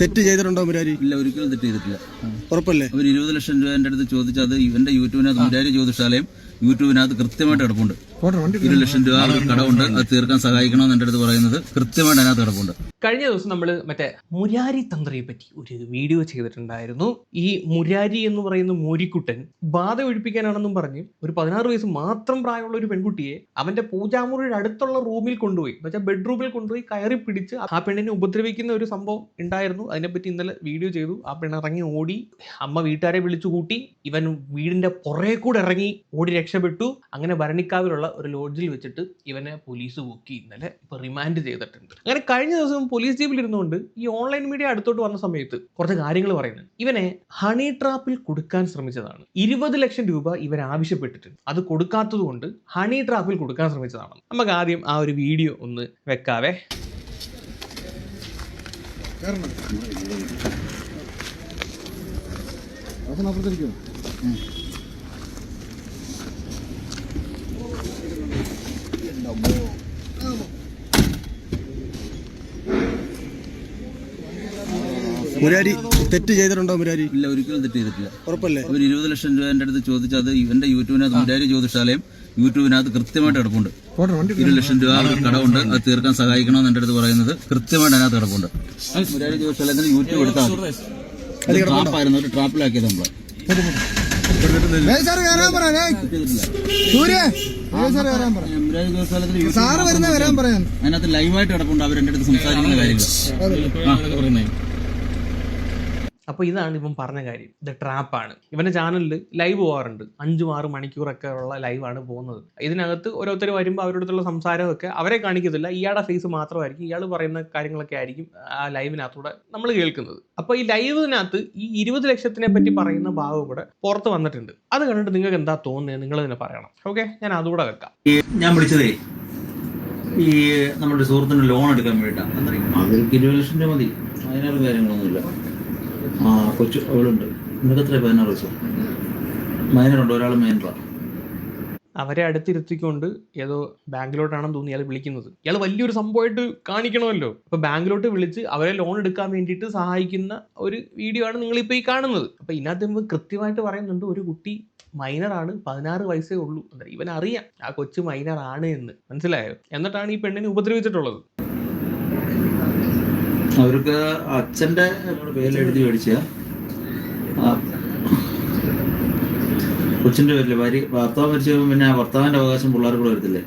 തെറ്റ് ചെയ്തിട്ടുണ്ടോ മുരാരി? ഇല്ല ഒരിക്കലും തെറ്റ് ചെയ്തിട്ടില്ല. ഉറപ്പല്ലേ? ഒരു ഇരുപത് ലക്ഷം രൂപ എന്റെ അടുത്ത് ചോദിച്ചത് ഇവന്റെ യൂട്യൂബിനകത്ത് മുരാരി ജ്യോതിഷാലയം യൂട്യൂബിനകത്ത് കൃത്യമായിട്ട് കിടപ്പുണ്ട്. ഒരു ലക്ഷം രൂപ കടമുണ്ട് അത് തീർക്കാൻ സഹായിക്കണമെന്ന് എന്റെ അടുത്ത് പറയുന്നത് കൃത്യമായിട്ട് അതിനകത്ത് കിടപ്പുണ്ട്. കഴിഞ്ഞ ദിവസം നമ്മൾ മറ്റേ മുരാരി തന്ത്രിയെ പറ്റി ഒരു വീഡിയോ ചെയ്തിട്ടുണ്ടായിരുന്നു. ഈ മുരാരി എന്ന് പറയുന്ന മോരിക്കുട്ടൻ ബാധ ഒഴിപ്പിക്കാനാണെന്നും പറഞ്ഞ് ഒരു പതിനാറ് വയസ്സ് മാത്രം പ്രായമുള്ള ഒരു പെൺകുട്ടിയെ അവന്റെ പൂജാമുറിയുടെ അടുത്തുള്ള റൂമിൽ കൊണ്ടുപോയി. എന്നുവെച്ചാൽ ബെഡ്റൂമിൽ കൊണ്ടുപോയി കയറി പിടിച്ച് ആ പെണ്ണിനെ ഉപദ്രവിക്കുന്ന ഒരു സംഭവം ഉണ്ടായിരുന്നു. അതിനെപ്പറ്റി ഇന്നലെ വീഡിയോ ചെയ്തു. ആ പെണ്ണ് ഇറങ്ങി ഓടി അമ്മ വീട്ടുകാരെ വിളിച്ചു കൂട്ടി ഇവൻ വീടിന്റെ പുറകെ കൂടെ ഇറങ്ങി ഓടി രക്ഷപ്പെട്ടു. അങ്ങനെ ഭരണിക്കാവിലുള്ള ഒരു ലോഡ്ജിൽ വെച്ചിട്ട് ഇവനെ പോലീസ് പൊക്കി ഇന്നലെ ഇപ്പൊ റിമാൻഡ് ചെയ്തിട്ടുണ്ട്. അങ്ങനെ കഴിഞ്ഞ ദിവസം പോലീസ് ജീപ്പിൽ ഇരുന്നുകൊണ്ട് ഈ ഓൺലൈൻ മീഡിയ അടുത്തോട്ട് വന്ന സമയത്ത് കുറച്ച് കാര്യങ്ങൾ പറയുന്നത് ഇവനെ ഹണി ട്രാപ്പിൽ കൊടുക്കാൻ ശ്രമിച്ചതാണ്. ഇരുപത് ലക്ഷം രൂപ ഇവൻ ആവശ്യപ്പെട്ടിട്ടുണ്ട്. അത് കൊടുക്കാത്തത് കൊണ്ട് ഹണി ട്രാപ്പിൽ കൊടുക്കാൻ ശ്രമിച്ചതാണ്. നമുക്ക് ആദ്യം ആ ഒരു വീഡിയോ ഒന്ന് വെക്കാവേ. മുരാരി തെറ്റ് ചെയ്തിട്ടുണ്ടോ മുരാരി? ഇല്ല ഒരിക്കലും തെറ്റ് ചെയ്തിട്ടില്ല. ഉറപ്പല്ലേ? ഒരു ഇരുപത് ലക്ഷം രൂപ എന്റെ അടുത്ത് ചോദിച്ചത് അത് ഇവന്റെ യൂട്യൂബിനകത്ത് മുരാരി ജ്യോതിഷാലയം യൂട്യൂബിനകത്ത് കൃത്യമായിട്ട് കിടപ്പുണ്ട്. ഇരുപത് ലക്ഷം രൂപ ഒരു കടമുണ്ട്. അത് തീർക്കാൻ സഹായിക്കണമെന്ന് എന്റെ അടുത്ത് പറയുന്നത് കൃത്യമായിട്ട് അതിനകത്ത് കിടപ്പുണ്ട്. മുരാരി ജ്യോതിഷാലയത്തിന് യൂട്യൂബ് എടുത്താൽ ട്രാപ്പായിരുന്നു ഒരു ട്രാപ്പിലാക്കിയത് നമ്മൾ. ചെയ്തിട്ടില്ല. വരുന്ന വരാൻ പറയാൻ അതിനകത്ത് ലൈവായിട്ട് കിടപ്പുണ്ട്. അവർ എന്റെ അടുത്ത് സംസാരിക്കുന്ന കാര്യങ്ങൾ അപ്പോൾ ഇതാണ് ഇവൻ പറഞ്ഞ കാര്യം. ഇത് ട്രാപ്പാണ് ഇവന്റെ ചാനലിൽ ലൈവ് പോകാറുണ്ട് അഞ്ചും ആറ് മണിക്കൂറൊക്കെ ഉള്ള ലൈവാണ് പോകുന്നത്. ഇതിനകത്ത് ഓരോരുത്തർ വരുമ്പോൾ അവരുടെ അടുത്തുള്ള സംസാരമൊക്കെ അവരെ കാണിക്കത്തില്ല. ഇയാളുടെ ഫേസ് മാത്രമായിരിക്കും. ഇയാൾ പറയുന്ന കാര്യങ്ങളൊക്കെ ആയിരിക്കും ആ ലൈവിനകത്തൂടെ നമ്മൾ കേൾക്കുന്നത്. അപ്പോൾ ഈ ലൈവിനകത്ത് ഈ ഇരുപത് ലക്ഷത്തിനെ പറ്റി പറയുന്ന ഭാഗം കൂടെ പുറത്ത് വന്നിട്ടുണ്ട്. അത് കണ്ടിട്ട് നിങ്ങൾക്ക് എന്താ തോന്നുന്നത് നിങ്ങൾ തന്നെ പറയണം. ഓക്കെ ഞാൻ അതുകൂടെ വെക്കാം ഞാൻ വിളിച്ചതേ ഈ നമ്മുടെ സുഹൃത്തിന് ലോൺ എടുക്കാൻ വേണ്ടിട്ടാണ് അവർക്ക് ഇരുപത് ലക്ഷം രൂപ മതി. അതിനുള്ള കാര്യങ്ങളൊന്നുമില്ല. ആ കൊച്ചു അവളുണ്ട്. നിനക്ക് എത്ര പതിനാറ് വയസ്സോ? മൈനറുണ്ട്. ഒരാൾ മൈനറാണ് അവരെ അടുത്തിരുത്തിക്കൊണ്ട് ഏതോ ബാങ്കിലോട്ടാണെന്ന് തോന്നി ഇയാൾ വിളിക്കുന്നത്. ഇയാൾ വലിയൊരു സംഭവമായിട്ട് കാണിക്കണമല്ലോ. അപ്പൊ ബാങ്കിലോട്ട് വിളിച്ച് അവരെ ലോൺ എടുക്കാൻ വേണ്ടിയിട്ട് സഹായിക്കുന്ന ഒരു വീഡിയോ ആണ് നിങ്ങൾ ഇപ്പോൾ ഈ കാണുന്നത്. അപ്പൊ ഇതിനകത്ത് കൃത്യമായിട്ട് പറയുന്നുണ്ട് ഒരു കുട്ടി മൈനറാണ്. പതിനാറ് വയസ്സേ ഉള്ളൂ. ഇവൻ അറിയാം ആ കൊച്ചു മൈനറാണ് എന്ന്. മനസ്സിലായോ? എന്നിട്ടാണ് ഈ പെണ്ണിനെ ഉപദ്രവിച്ചിട്ടുള്ളത്. അവർക്ക് അച്ഛന്റെ പേരിൽ എഴുതി മേടിച്ച കൊച്ചിന്റെ പേരിൽ ഭാര്യ ഭർത്താവ് മരിച്ചു പിന്നെ ആ ഭർത്താവിന്റെ അവകാശം പിള്ളേർ കൂടെ വരത്തില്ലേ?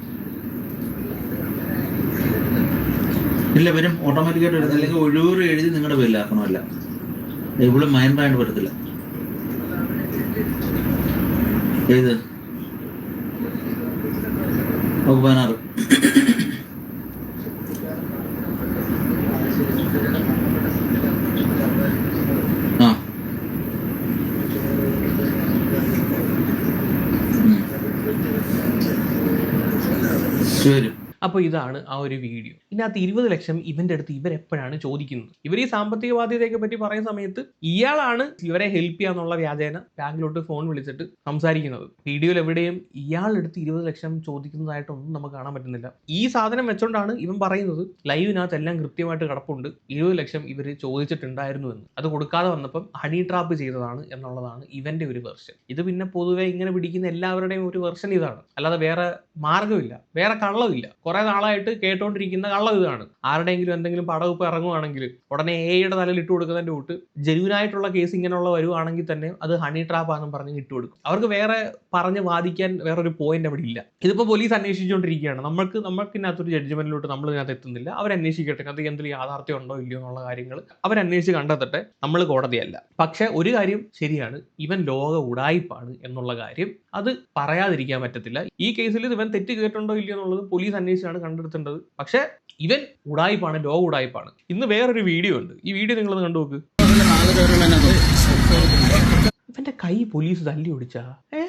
ഇല്ല വരും. ഓട്ടോമാറ്റിക്കായിട്ട് വരുന്നത് അല്ലെങ്കിൽ ഒഴിവൂറ് എഴുതി നിങ്ങളുടെ പേരിലാക്കണമല്ല ഇവിടെ മൈൻഡായിട്ട് വരത്തില്ല ഏത്? ഓ, പതിനാറ് ആ ഉം. ശരി അപ്പോൾ ഇതാണ് ആ ഒരു വീഡിയോ ഇതിനകത്ത് ഇരുപത് ലക്ഷം ഇവന്റെ അടുത്ത് ഇവരെപ്പോഴാണ് ചോദിക്കുന്നത്? ഇവർ ഈ സാമ്പത്തിക ബാധ്യതയൊക്കെ പറ്റി പറയുന്ന സമയത്ത് ഇയാളാണ് ഇവരെ ഹെൽപ്പ് ചെയ്യാന്നുള്ള വ്യാജേന ബാങ്കിലോട്ട് ഫോൺ വിളിച്ചിട്ട് സംസാരിക്കുന്നത്. വീഡിയോയിൽ എവിടെയും ഇയാളെടുത്ത് ഇരുപത് ലക്ഷം ചോദിക്കുന്നതായിട്ടൊന്നും നമുക്ക് കാണാൻ പറ്റുന്നില്ല. ഈ സാധനം വെച്ചോണ്ടാണ് ഇവൻ പറയുന്നത് ലൈവിനകത്ത് എല്ലാം കൃത്യമായിട്ട് കിടപ്പുണ്ട്. ഇരുപത് ലക്ഷം ഇവർ ചോദിച്ചിട്ടുണ്ടായിരുന്നു എന്ന്. അത് കൊടുക്കാതെ വന്നപ്പം ഹണി ട്രാപ്പ് ചെയ്തതാണ് എന്നുള്ളതാണ് ഇവന്റെ ഒരു വെർഷൻ ഇത് പിന്നെ പൊതുവെ ഇങ്ങനെ പിടിക്കുന്ന എല്ലാവരുടെയും ഒരു വെർഷൻ ഇതാണ്. അല്ലാതെ വേറെ മാർഗമില്ല വേറെ കള്ളമില്ല കുറെ നാളായിട്ട് കേട്ടോണ്ടിരിക്കുന്ന കള്ളം ഇതാണ്. ആരുടെയെങ്കിലും എന്തെങ്കിലും പടവിപ്പ് ഇറങ്ങുവാണെങ്കിൽ ഉടനെ എയുടെ തലയിൽ ഇട്ട് കൊടുക്കുന്നതിന്റെ കൂട്ട് ജെനുവിനായിട്ടുള്ള കേസ് ഇങ്ങനെയുള്ള വരുവാണെങ്കിൽ തന്നെ അത് ഹണി ആണെന്ന് പറഞ്ഞ് ഇട്ട് കൊടുക്കും. അവർക്ക് വേറെ പറഞ്ഞ് വാദിക്കാൻ വേറൊരു പോയിന്റ് അവിടെ ഇല്ല. ഇതിപ്പോ പോലീസ് അന്വേഷിച്ചുകൊണ്ടിരിക്കുകയാണ്. നമ്മൾക്ക് നമുക്ക് ഇതിനകത്തൊരു ജഡ്ജ്മെന്റിലോട്ട് നമ്മൾ ഇതിനകത്ത് എത്തുന്നില്ല. അവർ അന്വേഷിക്കട്ടെ അത് എന്തെങ്കിലും യാഥാർത്ഥ്യം ഉണ്ടോ ഇല്ലയോ എന്നുള്ള കാര്യങ്ങൾ അവരന്വേഷിച്ച് കണ്ടെത്തട്ടെ. നമ്മൾ കോടതിയല്ല. പക്ഷെ ഒരു കാര്യം ശരിയാണ്. ഇവൻ ലോക ഉടായിപ്പാണ് എന്നുള്ള കാര്യം അത് പറയാതിരിക്കാൻ പറ്റത്തില്ല. ഈ കേസിൽ ഇവൻ തെറ്റ് കേട്ടുണ്ടോ ഇല്ലയോ എന്നുള്ളത് പോലീസ് അന്വേഷിച്ചാണ് കണ്ടെടുത്തേണ്ടത് പക്ഷേ ഇവൻ ഉടായിപ്പാണ് ലോ ഉടായിപ്പാണ്. ഇന്ന് വേറൊരു വീഡിയോ ഉണ്ട്. ഈ വീഡിയോ നിങ്ങളത് കണ്ടു നോക്ക്. ഇവന്റെ കൈ പോലീസ് തല്ലി ഓടിച്ചാ? ഏ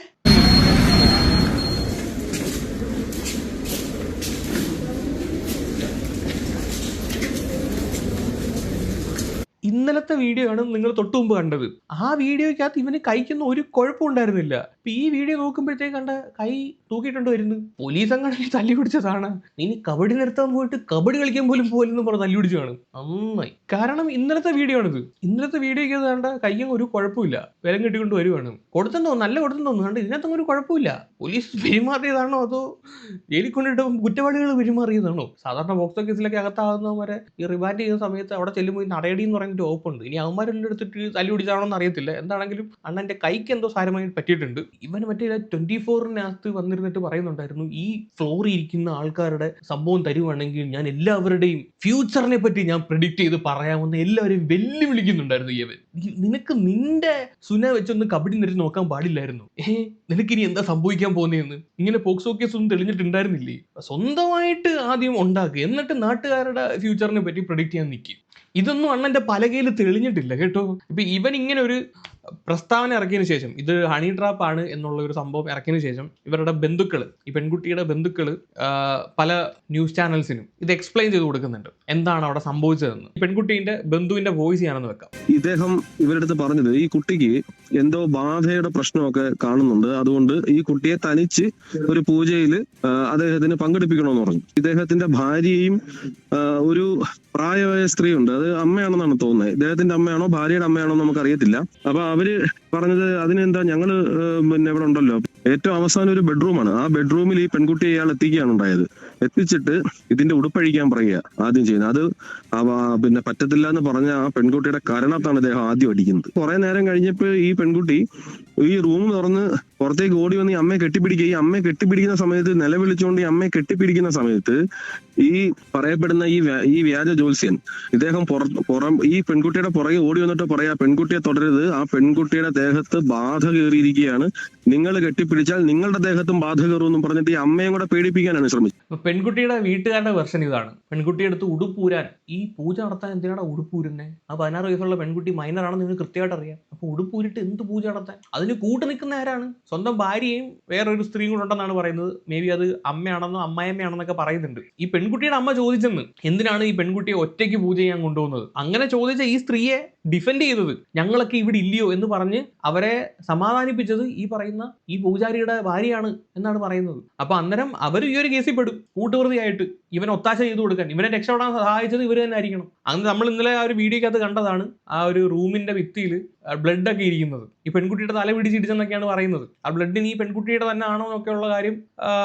ഇന്ന് ഇന്നലത്തെ വീഡിയോ ആണ് നിങ്ങൾ തൊട്ടു മുമ്പ് കണ്ടത്. ആ വീഡിയോയ്ക്കകത്ത് ഇവന് കൈക്കൊന്നും ഒരു കുഴപ്പം ഉണ്ടായിരുന്നില്ല. ഇപ്പൊ ഈ വീഡിയോ നോക്കുമ്പോഴത്തേക്ക് കണ്ട കൈ തൂക്കിയിട്ടുണ്ട് വരുന്നു. പോലീസ് അങ്ങനെ തല്ലി പിടിച്ചതാണ്. ഇനി കബഡി നിർത്താൻ പോയിട്ട് കബഡി കളിക്കാൻ പോലും പോലെന്ന് പറഞ്ഞ് തല്ലി പിടിച്ചതാണ്. നന്നായി. കാരണം ഇന്നലത്തെ വീഡിയോ ആണിത് ഇന്നലത്തെ വീഡിയോയ്ക്ക് കണ്ട കയ്യും ഒരു കുഴപ്പമില്ല വിലം കെട്ടിക്കൊണ്ട് വരുവാണ്. കൊടുത്തെന്നോ നല്ല കൊടുത്തെന്നോ കണ്ട്? ഇതിനകത്തൊന്നും ഒരു കുഴപ്പമില്ല പോലീസ് പെരുമാറിയതാണോ അതോ ജയിലിൽ കൊണ്ടിട്ട് കുറ്റവാളികൾ പെരുമാറിയതാണോ? സാധാരണ ബോക്സോ കേസിലൊക്കെ അകത്താകുന്നവരെ ഈ റിമാൻഡ് ചെയ്യുന്ന സമയത്ത് അവിടെ ചെല്ലുമ്പോൾ നടയടി എന്ന് പറഞ്ഞിട്ട് ഓപ്പുണ്ട് ഇനി അവന്മാരെല്ലാം എടുത്തിട്ട് തല്ലി പിടിച്ചാണോ എന്ന് അറിയത്തില്ല. എന്താണെങ്കിലും അണ്ണന്റെ കൈക്ക് എന്തോ സാരമായി പറ്റിയിട്ടുണ്ട്. ഇവന് മറ്റേ ട്വന്റി ഫോറിനകത്ത് വന്നിരുന്നിട്ട് പറയുന്നുണ്ടായിരുന്നു ഈ ഫ്ലോറിൽ ഇരിക്കുന്ന ആൾക്കാരുടെ സംഭവം തരുവാണെങ്കിൽ ഞാൻ എല്ലാവരുടെയും ഫ്യൂച്ചറിനെ പറ്റി ഞാൻ പ്രിഡിക്റ്റ് ചെയ്ത് പറയാമെന്ന് എല്ലാവരെയും വെല്ലുവിളിക്കുന്നുണ്ടായിരുന്നു ഇവൻ നിനക്ക് നിന്റെ സുന വെച്ചൊന്ന് കബഡി നിരച്ച് നോക്കാൻ പാടില്ലായിരുന്നു. ഏ നിനക്കിനി എന്താ സംഭവിക്കാൻ പോകുന്നതെന്ന് ഇങ്ങനെ പോക്സോ കേസ് ഒന്നും തെളിഞ്ഞിട്ടുണ്ടായിരുന്നില്ലേ? സ്വന്തമായിട്ട് ആദ്യം ഉണ്ടാക്കുക എന്നിട്ട് നാട്ടുകാരുടെ ഫ്യൂച്ചറിനെ പറ്റി പ്രഡിക്റ്റ് ചെയ്യാൻ നിൽക്കുക ഇതൊന്നും അണ്ണന്റെ പലകയിൽ തെളിഞ്ഞിട്ടില്ല കേട്ടോ. ഇപ്പൊ ഇവൻ ഇങ്ങനെ ഒരു പ്രസ്താവന ഇറക്കിയതിനു ശേഷം ഇത് ഹണി ട്രാപ്പ് ആണ് എന്നുള്ള ഒരു സംഭവം ഇറക്കിയതിനു ശേഷം ഇവരുടെ ബന്ധുക്കൾ ഈ പെൺകുട്ടിയുടെ ബന്ധുക്കൾ പല ന്യൂസ് ചാനൽസിനും ഇത് എക്സ്പ്ലെയിൻ ചെയ്ത് കൊടുക്കുന്നുണ്ട്. എന്താണ് അവിടെ സംഭവിച്ചതെന്ന്. പെൺകുട്ടിന്റെ ബന്ധുവിന്റെ വോയിസ് ഞാനൊന്ന് വെക്കാം. ഇദ്ദേഹം ഇവരുടെ അടുത്ത് പറഞ്ഞത് ഈ കുട്ടിക്ക് എന്തോ ബാധയുടെ പ്രശ്നമൊക്കെ കാണുന്നുണ്ട്. അതുകൊണ്ട് ഈ കുട്ടിയെ തനിച്ച് ഒരു പൂജയിൽ അദ്ദേഹത്തിന് പങ്കെടുപ്പിക്കണമെന്ന് പറഞ്ഞു. ഇദ്ദേഹത്തിന്റെ ഭാര്യയും ഒരു പ്രായമായ സ്ത്രീയുണ്ട്. അത് അമ്മയാണെന്നാണ് തോന്നുന്നത്. ഇദ്ദേഹത്തിന്റെ അമ്മയാണോ ഭാര്യയുടെ അമ്മയാണോ നമുക്ക് അറിയത്തില്ല അപ്പൊ അവർ പറഞ്ഞത് അതിനെന്താ ഞങ്ങൾ പിന്നെ ഇവിടെ ഉണ്ടല്ലോ. ഏറ്റവും അവസാനം ഒരു ബെഡ്റൂമാണ്. ആ ബെഡ്റൂമിൽ ഈ പെൺകുട്ടിയെ ഇയാൾ എത്തിക്കുകയാണ് ഉണ്ടായത്. എത്തിച്ചിട്ട് ഇതിന്റെ ഉടുപ്പഴിക്കാൻ പറയുക ആദ്യം ചെയ്യുന്നത്. അത് പിന്നെ പറ്റത്തില്ല എന്ന് പറഞ്ഞ ആ പെൺകുട്ടിയുടെ കരണത്താണ് അദ്ദേഹം ആദ്യം അടിക്കുന്നത്. കുറെ നേരം കഴിഞ്ഞപ്പോൾ ഈ പെൺകുട്ടി ഈ റൂം തുറന്ന് പുറത്തേക്ക് ഓടി വന്ന് ഈ അമ്മയെ കെട്ടിപ്പിടിക്കുക. ഈ അമ്മയെ കെട്ടിപ്പിടിക്കുന്ന സമയത്ത് നിലവിളിച്ചുകൊണ്ട് ഈ അമ്മയെ കെട്ടിപ്പിടിക്കുന്ന സമയത്ത് ഈ പറയപ്പെടുന്ന ഈ ഈ വ്യാജ ജോത്സ്യൻ ഇദ്ദേഹം പുറം ഈ പെൺകുട്ടിയുടെ പുറകെ ഓടി വന്നിട്ട് പറയാ പെൺകുട്ടിയെ തുടരരുത് ആ പെൺകുട്ടിയുടെ ദേഹത്ത് ബാധ കയറിയിരിക്കുകയാണ്. നിങ്ങൾ കെട്ടിപ്പിടിച്ചാൽ നിങ്ങളുടെ ദേഹത്തും ബാധ കയറുമെന്നും പറഞ്ഞിട്ട് ഈ അമ്മയും കൂടെ പേടിപ്പിക്കാനാണ് ശ്രമിച്ചത്. പെൺകുട്ടിയുടെ വീട്ടുകാരുടെ വെർഷൻ ഇതാണ്. പെൺകുട്ടിയുടെ അടുത്ത് ഉടുപ്പൂരാൻ. ഈ പൂജ നടത്താൻ എന്തിനാണ് ഉടുപ്പൂരുന്നെ? ആ പതിനാറ് വയസ്സുള്ള പെൺകുട്ടി മൈനറാണെന്ന് നിങ്ങൾ കൃത്യമായിട്ട് അറിയാം. അപ്പൊ ഉടുപ്പൂരിട്ട് എന്ത് പൂജ നടത്താൻ? അതിന് കൂട്ട് നിൽക്കുന്ന ആരാണ്? സ്വന്തം ഭാര്യയും വേറൊരു സ്ത്രീയും കൂടെ ഉണ്ടെന്നാണ് പറയുന്നത്. മേ ബി അത് അമ്മയാണെന്നോ അമ്മായിയമ്മയാണെന്നൊക്കെ പറയുന്നുണ്ട്. ഈ പെൺകുട്ടിയുടെ അമ്മ ചോദിച്ചെന്ന് എന്തിനാണ് ഈ പെൺകുട്ടിയെ ഒറ്റയ്ക്ക് പൂജ ചെയ്യാൻ കൊണ്ടുപോകുന്നത്? അങ്ങനെ ചോദിച്ച ഈ സ്ത്രീയെ ഡിഫെൻഡ് ചെയ്തത് ഞങ്ങളൊക്കെ ഇവിടെ ഇല്ലയോ എന്ന് പറഞ്ഞ് അവരെ സമാധാനിപ്പിച്ചത് ഈ പറയുന്ന ഈ പൂജാരിയുടെ ഭാര്യയാണ് എന്നാണ് പറയുന്നത്. അപ്പൊ അന്നേരം അവർ ഈ ഒരു കേസിൽ പെടും. കൂട്ടുപ്രതിയായിട്ട് ഇവൻ ഒത്താശ ചെയ്തു കൊടുക്കാൻ. ഇവനെ രക്ഷപ്പെടാൻ സഹായിച്ചത് ഇവർ തന്നെ ആയിരിക്കണം. അന്ന് നമ്മൾ ഇന്നലെ ആ ഒരു വീഡിയോക്കകത്ത് കണ്ടതാണ് ആ ഒരു റൂമിന്റെ ഭിത്തിയിൽ ബ്ലഡ് ഒക്കെ ഇരിക്കുന്നത്. ഈ പെൺകുട്ടിയുടെ തല പിടിച്ചിടിച്ചെന്നൊക്കെയാണ് പറയുന്നത്. ആ ബ്ലഡ് ഈ പെൺകുട്ടിയുടെ തന്നെ ആണോ എന്നൊക്കെയുള്ള കാര്യം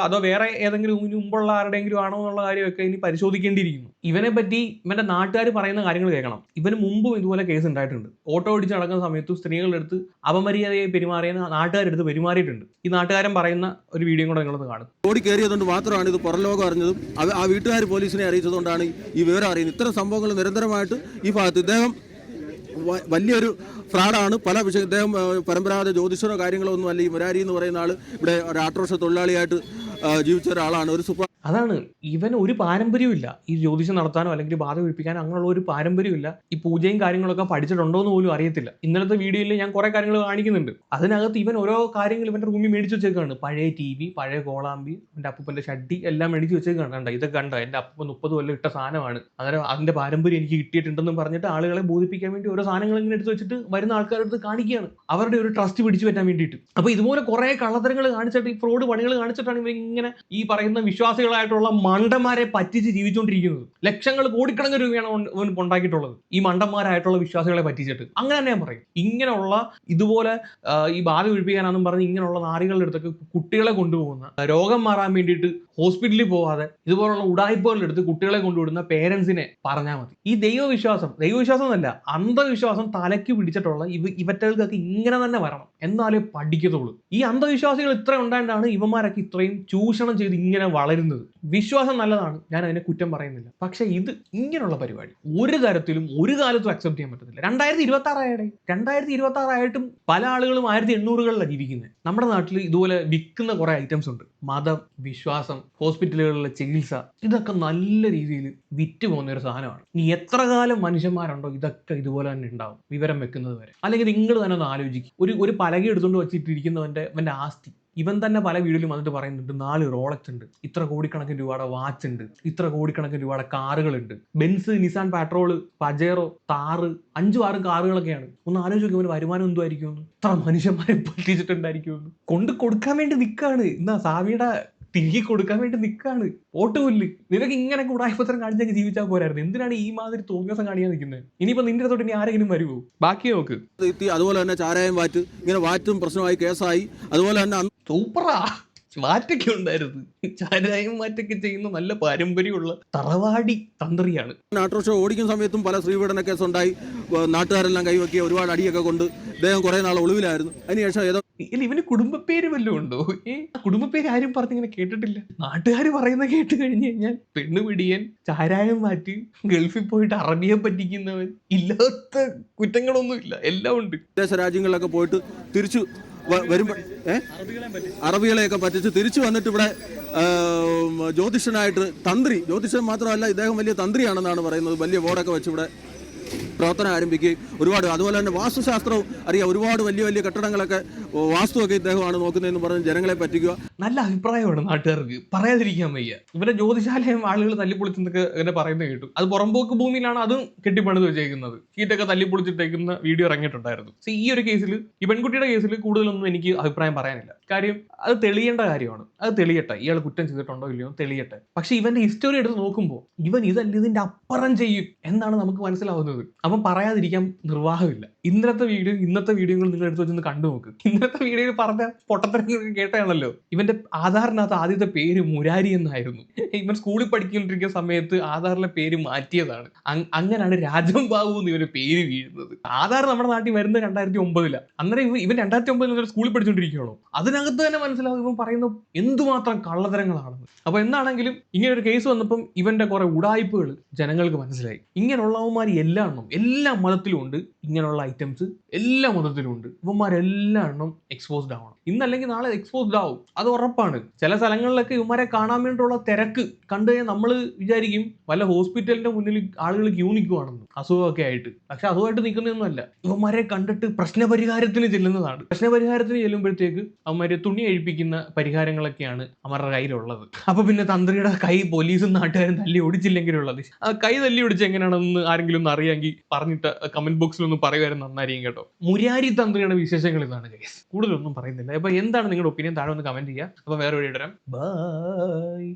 അതോ വേറെ ഏതെങ്കിലും ഇതിന് മുമ്പുള്ള ആരുടെയെങ്കിലും ആണോ എന്നുള്ള കാര്യമൊക്കെ ഇനി പരിശോധിക്കേണ്ടിയിരിക്കുന്നു. ഇവനെ പറ്റി ഇവന്റെ നാട്ടുകാർ പറയുന്ന കാര്യങ്ങൾ കേൾക്കണം. ഇവന് മുമ്പും ഇതുപോലെ കേസ് ഉണ്ടായിട്ടുണ്ട്. ഓട്ടോ ഓടിച്ച് നടക്കുന്ന സമയത്തും സ്ത്രീകളുടെ അടുത്ത് അപമര്യാദയെ പെരുമാറിയെന്ന് നാട്ടുകാരുടെ നാട്ടുകാരെടുത്ത് പെരുമാറിയിട്ടുണ്ട്. ഈ നാട്ടുകാരൻ പറയുന്ന ഒരു വീഡിയോ കൂടെ നിങ്ങളൊന്ന് കാണും. ഓടി കയറിയതുകൊണ്ട് മാത്രമാണ് ഇത് പുറം ലോകം അറിഞ്ഞതും ആ വീട്ടുകാർ പോലീസിനെ അറിയിച്ചതുകൊണ്ടാണ് ഈ വിവരം അറിയുന്നത്. ഇത്തരം സംഭവങ്ങൾ നിരന്തരമായിട്ട് ഈ ഭാഗത്ത് ഇദ്ദേഹം വലിയൊരു ഫ്രാഡാണ് പല വിഷയം ഇദ്ദേഹം പരമ്പരാഗത ജ്യോതിഷനോ കാര്യങ്ങളോ ഒന്നും അല്ല ഈ മുരാരി എന്ന് പറയുന്ന ആൾ ഇവിടെ ഒരു ആട്ടോറിക്ഷ തൊഴിലാളിയായിട്ട് ജീവിച്ച ഒരാളാണ്. ഒരു സൂപ്പർ അതാണ്. ഇവൻ ഒരു പാരമ്പര്യവും ഇല്ല. ഈ ജ്യോതിഷം നടത്താനോ അല്ലെങ്കിൽ ബാധ ഒഴിപ്പിക്കാനോ അങ്ങനെയുള്ള ഒരു പാരമ്പര്യവും ഇല്ല. ഈ പൂജയും കാര്യങ്ങളൊക്കെ പഠിച്ചിട്ടുണ്ടോ എന്ന് പോലും അറിയത്തില്ല. ഇന്നലത്തെ വീഡിയോയിൽ ഞാൻ കുറെ കാര്യങ്ങൾ കാണിക്കുന്നുണ്ട്. അതിനകത്ത് ഇവൻ ഓരോ കാര്യങ്ങൾ ഇവന്റെ റൂമിൽ മേടിച്ച് വെച്ചേക്കാണ്. പഴയ ടി വി പഴയ കോളാമ്പി എന്റെ അപ്പൂപ്പന്റെ ഷഡ്ഡി എല്ലാം മേടിച്ച് വെച്ചേക്കാണ്. കണ്ട? ഇതൊക്കെ കണ്ട? എന്റെ അപ്പൂപ്പൻ മുപ്പത് കൊല്ലം ഇട്ട സാധനമാണ്. അന്നേരം അതിന്റെ പാരമ്പര്യം എനിക്ക് കിട്ടിയിട്ടുണ്ടെന്നും പറഞ്ഞിട്ട് ആളുകളെ ബോധിപ്പിക്കാൻ വേണ്ടി ഓരോ സാധനങ്ങൾ ഇങ്ങനെ എടുത്ത് വെച്ചിട്ട് വരുന്ന ആൾക്കാരുടെ അടുത്ത് കാണിക്കുകയാണ്. അവരുടെ ഒരു ട്രസ്റ്റ് പിടിച്ചു പറ്റാൻ വേണ്ടിയിട്ട്. അപ്പൊ ഇതുപോലെ കുറെ കള്ളത്തരങ്ങൾ കാണിച്ചിട്ട് ഈ ഫ്രോഡ് പണികൾ കാണിച്ചിട്ടാണ് ഇവർ ഇങ്ങനെ ഈ പറയുന്ന വിശ്വാസികളായിട്ടുള്ള മണ്ടന്മാരെ പറ്റിച്ച് ജീവിച്ചുകൊണ്ടിരിക്കുന്നത് ലക്ഷങ്ങൾ കോടിക്കണക്കിന് രൂപയാണ് അവൻ ഉണ്ടാക്കിയിട്ടുള്ളത്. ഈ മണ്ടന്മാരായിട്ടുള്ള വിശ്വാസികളെ പറ്റിച്ചിട്ട്. അങ്ങനെ തന്നെ പറയും. ഇങ്ങനെയുള്ള ഇതുപോലെ ഈ ബാധ ഒഴിപ്പിക്കാനാണെന്നും പറഞ്ഞ് ഇങ്ങനെയുള്ള നാരികളുടെ അടുത്തൊക്കെ കുട്ടികളെ കൊണ്ടുപോകുന്ന രോഗം മാറാൻ വേണ്ടിയിട്ട് ഹോസ്പിറ്റലിൽ പോവാതെ ഇതുപോലുള്ള ഉടായ്പകളുടെ അടുത്ത് കുട്ടികളെ കൊണ്ടുവിടുന്ന പേരൻസിനെ പറഞ്ഞാൽ മതി. ഈ ദൈവവിശ്വാസം ദൈവവിശ്വാസം എന്നല്ല അന്ധവിശ്വാസം തലയ്ക്ക് പിടിച്ചിട്ടുള്ള ഇവ ഇവറ്റകൾക്കൊക്കെ ഇങ്ങനെ തന്നെ വരണം. എന്നാലേ പഠിക്കത്തുള്ളൂ. ഈ അന്ധവിശ്വാസികൾ ഇത്ര ഉണ്ടായിട്ടാണ് ഇവന്മാരൊക്കെ ഇത്രയും ചൂഷണം ചെയ്ത് ഇങ്ങനെ വളരുന്നത്. വിശ്വാസം നല്ലതാണ്. ഞാൻ അതിനെ കുറ്റം പറയുന്നില്ല. പക്ഷെ ഇത് ഇങ്ങനെയുള്ള പരിപാടി ഒരു തരത്തിലും ഒരു കാലത്തും അക്സെപ്റ്റ് ചെയ്യാൻ പറ്റത്തില്ല. രണ്ടായിരത്തി ഇരുപത്തി ആറായടെ രണ്ടായിരത്തി ഇരുപത്തി ആറായിട്ടും പല ആളുകളും ആയിരത്തി എണ്ണൂറുകളിലാണ് ജീവിക്കുന്നത് നമ്മുടെ നാട്ടിൽ ഇതുപോലെ വിൽക്കുന്ന കുറെ ഐറ്റംസ് ഉണ്ട്. മതം വിശ്വാസം ഹോസ്പിറ്റലുകളിലെ ചികിത്സ. ഇതൊക്കെ നല്ല രീതിയിൽ വിറ്റ് പോകുന്ന ഒരു സാധനമാണ്. ഇനി എത്ര കാലം മനുഷ്യന്മാരുണ്ടോ ഇതൊക്കെ ഇതുപോലെ തന്നെ ഉണ്ടാവും. വിവരം വെക്കുന്നത് വരെ. അല്ലെങ്കിൽ നിങ്ങൾ തന്നെ ഒന്ന് ആലോചിക്കും. ഒരു ഒരു പലക എടുത്തുകൊണ്ട് വെച്ചിട്ടിരിക്കുന്നവന്റെ അവന്റെ ആസ്തി. ഇവൻ തന്നെ പല വീഡിയോയിലും വന്നിട്ട് പറയുന്നുണ്ട് നാല് റോളക്സ് ഉണ്ട് ഇത്ര കോടിക്കണക്കിന് രൂപയുടെ വാച്ച് ഉണ്ട് ഇത്ര കോടിക്കണക്കിന് രൂപയുടെ കാറുകളുണ്ട് Benz Nissan Patrol Pajero Thar അഞ്ചു ആറും കാറുകളൊക്കെയാണ് ഒന്ന് ആലോചിച്ച് നോക്കി ഇവന് വരുമാനം എന്തുമായിരിക്കും ഇത്ര മനുഷ്യന്മാരെ പറ്റിച്ചിട്ടുണ്ടായിരിക്കും കൊണ്ട് കൊടുക്കാൻ വേണ്ടി നിൽക്കുകയാണ് എന്നാ സാവിയുടെ തിരികെ കൊടുക്കാൻ വേണ്ടി നിൽക്കാണ് ഓട്ടുകൊല്ല് നിനക്ക് ഇങ്ങനെ കൂടായ്പത്രം കാണിച്ചൊക്കെ ജീവിച്ചാൽ പോരായിരുന്നു. എന്തിനാണ് ഈ മാതിരി തോന്നിയാസം കാണിക്കാൻ നിൽക്കുന്നത് ഇനിയിപ്പോ നിന്റെ തൊട്ട് ഇനി ആരെങ്കിലും വരുമോ ബാക്കി നോക്ക്. അതുപോലെ തന്നെ ചാരായം വാറ്റ്. ഇങ്ങനെ വാറ്റും പ്രശ്നമായി കേസായി. അതുപോലെ തന്നെ സൂപ്പറാ മാറ്റൊക്കെ ഉണ്ടായിരുന്നു ചാരായം മാറ്റൊക്കെ ചെയ്യുന്ന നല്ല പാരമ്പര്യമുള്ള തറവാടി തന്ത്രിയാണ്. ആട്ടോ ഷോ ഓടിക്കുന്ന സമയത്തും പല സ്ത്രീപീഡന കേസ് ഉണ്ടായി നാട്ടുകാരെല്ലാം കൈവക്കി ഒരുപാട് അടിയൊക്കെ കൊണ്ട് ഇദ്ദേഹം കുറെ നാൾ ഒളിവിലായിരുന്നു. അതിനുശേഷം ഏതോ ഇല്ല ഇവന് കുടുംബപ്പേര് വല്ലതും ഉണ്ടോ? ഏ കുടുംബപ്പേര് ആരും പറഞ്ഞിങ്ങനെ കേട്ടിട്ടില്ല. നാട്ടുകാർ പറയുന്ന കേട്ട് കഴിഞ്ഞു കഴിഞ്ഞാൽ പെണ്ണ് പിടിയൻ ചാരായം മാറ്റി ഗൾഫിൽ പോയിട്ട് അറബിയെ പറ്റിക്കുന്നവൻ ഇല്ലാത്ത കുറ്റങ്ങളൊന്നും ഇല്ല എല്ലാം ഉണ്ട്. വിദേശ രാജ്യങ്ങളിലൊക്കെ പോയിട്ട് തിരിച്ചു വ- വരുമ്പോ ഏ? അറബികളെയൊക്കെ പറ്റിച്ച് തിരിച്ചു വന്നിട്ട് ഇവിടെ ജ്യോതിഷനായിട്ട് തന്ത്രി ജ്യോതിഷൻ മാത്രമല്ല ഇദ്ദേഹം വലിയ തന്ത്രിയാണെന്നാണ് പറയുന്നത്. വലിയ ബോർഡൊക്കെ വെച്ച് ഇവിടെ പ്രവർത്തനം ആരംഭിക്കുകയും ഒരുപാട് അതുപോലെ തന്നെ വാസ്തുശാസ്ത്രവും അറിയാം. ഒരുപാട് വലിയ വലിയ കെട്ടിടങ്ങളൊക്കെ വാസ്തുവൊക്കെ ഇദ്ദേഹമാണ് നോക്കുന്നതെന്ന് പറഞ്ഞ് ജനങ്ങളെ പറ്റിക്കുക. നല്ല അഭിപ്രായമാണ് നാട്ടുകാർക്ക്. പറയാതിരിക്കാൻ വയ്യ. ഇവരെ ജ്യോതിശാലയം ആളുകൾ തല്ലിപ്പൊളിച്ചെന്നൊക്കെ ഇങ്ങനെ പറയുന്നത് കേട്ടു. അത് പുറമ്പോക്ക് ഭൂമിയിലാണ് അതും കെട്ടിപ്പണിത് വെച്ചേക്കുന്നത്. ഷീറ്റൊക്കെ തല്ലിപ്പൊളിച്ചിട്ടേക്കുന്ന വീഡിയോ ഇറങ്ങിയിട്ടുണ്ടായിരുന്നു. സോ ഈ ഒരു കേസിൽ ഈ പെൺകുട്ടിയുടെ കേസിൽ കൂടുതലൊന്നും എനിക്ക് അഭിപ്രായം പറയാനില്ല. കാര്യം അത് തെളിയേണ്ട കാര്യമാണ്. അത് തെളിയട്ടെ. ഇയാൾ കുറ്റം ചെയ്തിട്ടുണ്ടോ ഇല്ലയോ തെളിയട്ടെ. പക്ഷെ ഇവന്റെ ഹിസ്റ്ററി എടുത്ത് നോക്കുമ്പോൾ ഇവൻ ഇതല്ല ഇതിന്റെ അപ്പുറം ചെയ്യും. എന്നാണ് നമുക്ക് മനസ്സിലാവുന്നത്. അപ്പം പറയാതിരിക്കാൻ നിർവാഹമില്ല. ഇന്നത്തെ വീഡിയോ ഇന്നത്തെ വീഡിയോകൾ നിങ്ങൾ എടുത്തു വെച്ചൊന്ന് കണ്ടു നോക്ക്. ഇന്നത്തെ വീഡിയോയിൽ പറഞ്ഞ പൊട്ടത്തരങ്ങൾ കേട്ടാണല്ലോ ഇവന്റെ ആധാറിനകത്ത് ആദ്യത്തെ പേര് മുരാരി എന്നായിരുന്നു. ഇവൻ സ്കൂളിൽ പഠിക്കൊണ്ടിരിക്കുന്ന സമയത്ത് ആധാറിലെ പേര് മാറ്റിയതാണ്. അങ്- അങ്ങനെയാണ് രാജം ബാബു എന്ന് ഇവന്റെ പേര് വീഴുന്നത്. ആധാർ നമ്മുടെ നാട്ടിൽ വരുന്നത് രണ്ടായിരത്തി ഒമ്പതിലാണ് അന്നേരം ഇവൻ ഇവൻ രണ്ടായിരത്തി ഒമ്പതിൽ മുതൽ സ്കൂളിൽ പഠിച്ചുകൊണ്ടിരിക്കുകയാണോ അതിനകത്ത് തന്നെ മനസ്സിലാവും ഇവൻ പറയുന്ന എന്തുമാത്രം കള്ളതരങ്ങളാണെന്ന് അപ്പൊ എന്താണെങ്കിലും ഇങ്ങനെ ഒരു കേസ് വന്നപ്പം ഇവന്റെ കുറെ ഉടായ്പകൾ ജനങ്ങൾക്ക് മനസ്സിലായി. ഇങ്ങനെയുള്ളവന്മാർ എല്ലാ എണ്ണം എല്ലാ മതത്തിലും ഉണ്ട്. ഇങ്ങനെയുള്ള ഐറ്റംസ് എല്ലാ മതത്തിലും ഉണ്ട്. ഇവന്മാരെല്ലാം എണ്ണം എക്സ്പോസ്ഡ് ആവണം. ഇന്നല്ലെങ്കിൽ നാളെ എക്സ്പോസ്ഡ് ആവും. അത് ഉറപ്പാണ്. ചില സ്ഥലങ്ങളിലൊക്കെ ഇവന്മാരെ കാണാൻ വേണ്ടിയുള്ള തിരക്ക് കണ്ടു കഴിഞ്ഞാൽ നമ്മൾ വിചാരിക്കും വല്ല ഹോസ്പിറ്റലിന്റെ മുന്നിൽ ആളുകൾ ക്യൂ നിൽക്കുവാണെന്ന്. അസുഖമൊക്കെ ആയിട്ട്. പക്ഷെ അസുഖമായിട്ട് നിൽക്കുന്നതൊന്നുമല്ല. ഇവന്മാരെ കണ്ടിട്ട് പ്രശ്നപരിഹാരത്തിന് ചെല്ലുന്നതാണ്. പ്രശ്നപരിഹാരത്തിന് ചെല്ലുമ്പോഴത്തേക്ക് അവന്മാര് തുണി അഴിപ്പിക്കുന്ന പരിഹാരങ്ങളൊക്കെയാണ് അവരുടെ കയ്യിലുള്ളത്. അപ്പൊ പിന്നെ തന്ത്രിയുടെ കൈ പോലീസും നാട്ടുകാരും തല്ലി ഓടിച്ചില്ലെങ്കിലുള്ളത്. കൈ തല്ലി ഓടിച്ച് എങ്ങനെയാണെന്ന് ആരെങ്കിലും ഒന്ന് അറിയാമെങ്കിൽ പറഞ്ഞിട്ട് കമന്റ് ബോക്സിൽ ഒന്ന് പറയുമായിരുന്നു നന്നായിരിക്കും കേട്ടോ. മുരാരി തന്ത്രിയുടെ വിശേഷങ്ങൾ ഇതാണ് കേസ് കൂടുതലൊന്നും പറയുന്നില്ല. അപ്പൊ എന്താണ് നിങ്ങളുടെ ഒപ്പീനിയൻ താഴെ ഒന്ന് കമന്റ് ചെയ്യുക. അപ്പൊ വേറെ വഴി ഇടരാം ബൈ